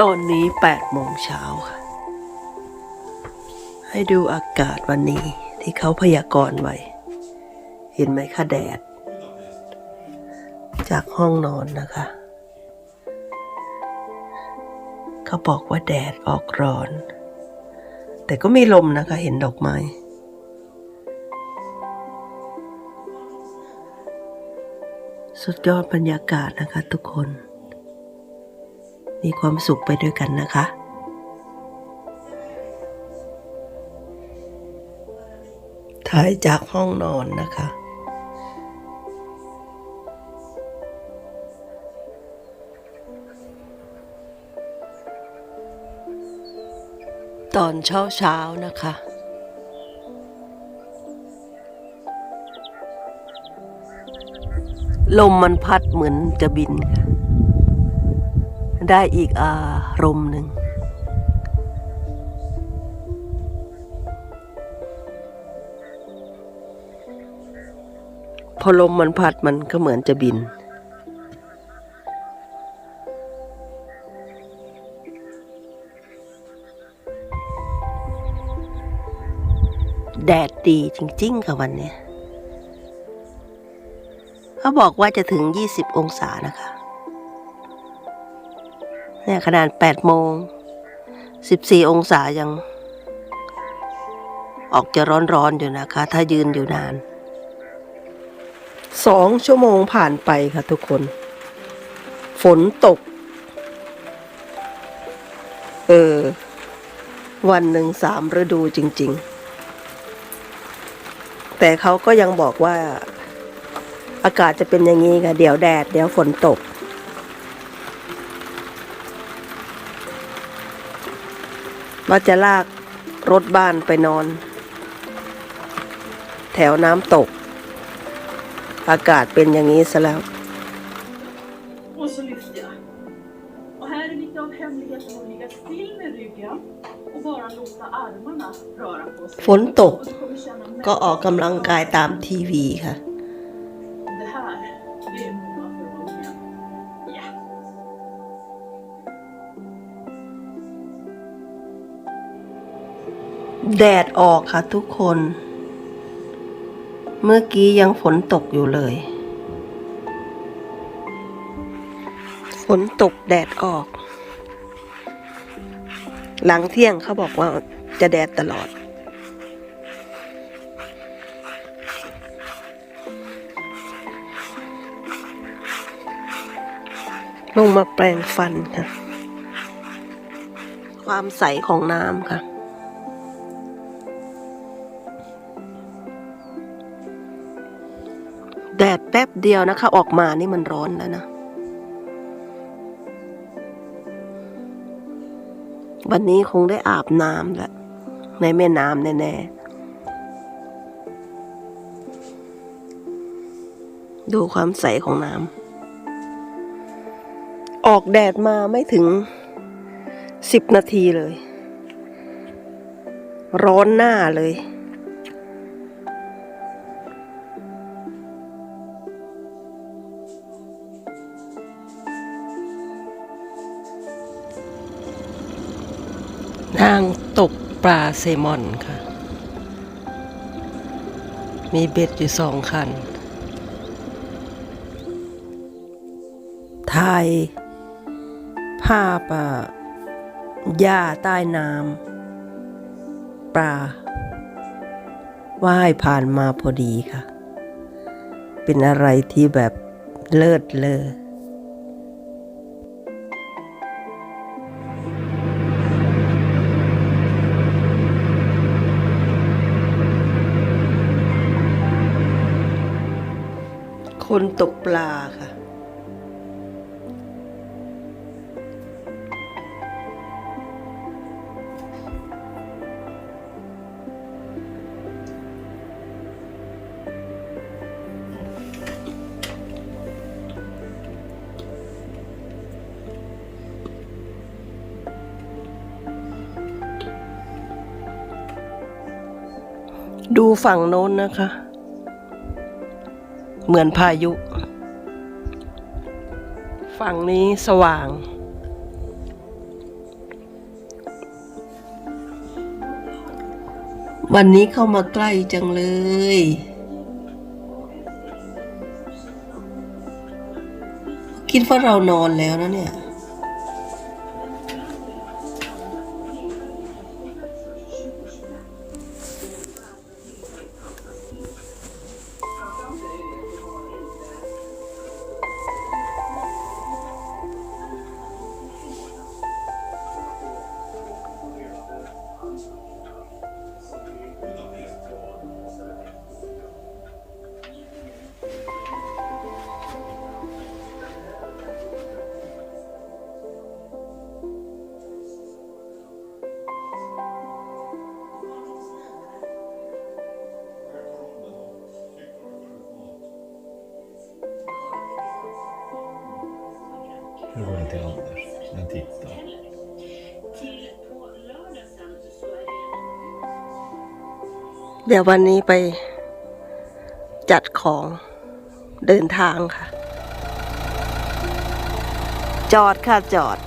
ตอนนี้แปดโมงเช้าค่ะ ให้ดูอากาศวันนี้ที่เขาพยากรณ์ไว้ เห็นไหมคะแดด จากห้องนอนนะคะ เขาบอกว่าแดดออกร้อน แต่ก็มีลมนะคะเห็นดอกไม้สุดยอดบรรยากาศนะคะทุกคน มีความสุขไปด้วยกันนะคะ ถ่ายจากห้องนอนนะคะ ตอนเช้าเช้านะคะลมมันพัดเหมือนจะบินค่ะ ได้อีกอารมณ์หนึ่งพอลมมันพัดมันก็เหมือนจะบิน แดดดีจริงๆค่ะวันเนี้ยเขาบอกว่าจะถึง 20 องศานะคะ เนี่ยขนาด8โมง 14 องศายัง ออกจะร้อนๆอยู่นะคะ ถ้ายืนอยู่นานสองชั่วโมงผ่านไปค่ะทุกคน ฝนตก เออ วันหนึ่งสามฤดูจริง ๆ แต่เขาก็ยังบอกว่า อากาศจะเป็นอย่างนี้ค่ะ เดี๋ยวแดด เดี๋ยวฝนตก ว่าจะลากรถบ้านไปนอน แถวน้ำตก อากาศเป็นอย่างนี้ซะแล้ว Och så lyfter jag. Och här är lite av hemligheten att ligga still med ryggen och bara låta armarna röra på sig. ฝนตก Och du kommer känna ก็ออกกำลังกายตามทีวีค่ะ Det här, det är แดดออกค่ะทุกคน เมื่อกี้ยังฝนตกอยู่เลย ฝนตกแดดออก หลังเที่ยงเขาบอกว่าจะแดดตลอด ลงมาแปรงฟันค่ะ ความใสของน้ำค่ะ ป๊บเดียวนะคะ ออกมานี่มันร้อนแล้วนะ วันนี้คงได้อาบน้ำแล้วในแม่น้ำแน่ๆ ดูความใสของน้ำ ออกแดดมาไม่ถึงสิบนาทีเลย ร้อนหน้าเลย นางตกปลาเซมอนค่ะ มีเบ็ดอยู่สองคัน ถ่ายภาพอะหญ้าใต้น้ำปลาว่ายผ่านมาพอดีค่ะ เป็นอะไรที่แบบเลิศเลอ คนตกปลาค่ะ ดูฝั่งโน้นนะคะ เหมือนพายุ ฝั่งนี้สว่าง วันนี้เข้ามาใกล้จังเลยคิดว่าเรานอนแล้วนะเนี่ย Nu går den till Anders. Den tittar. เดี๋ยววันนี้ไปจัดของเดินทางค่ะ จอดค่ะจอด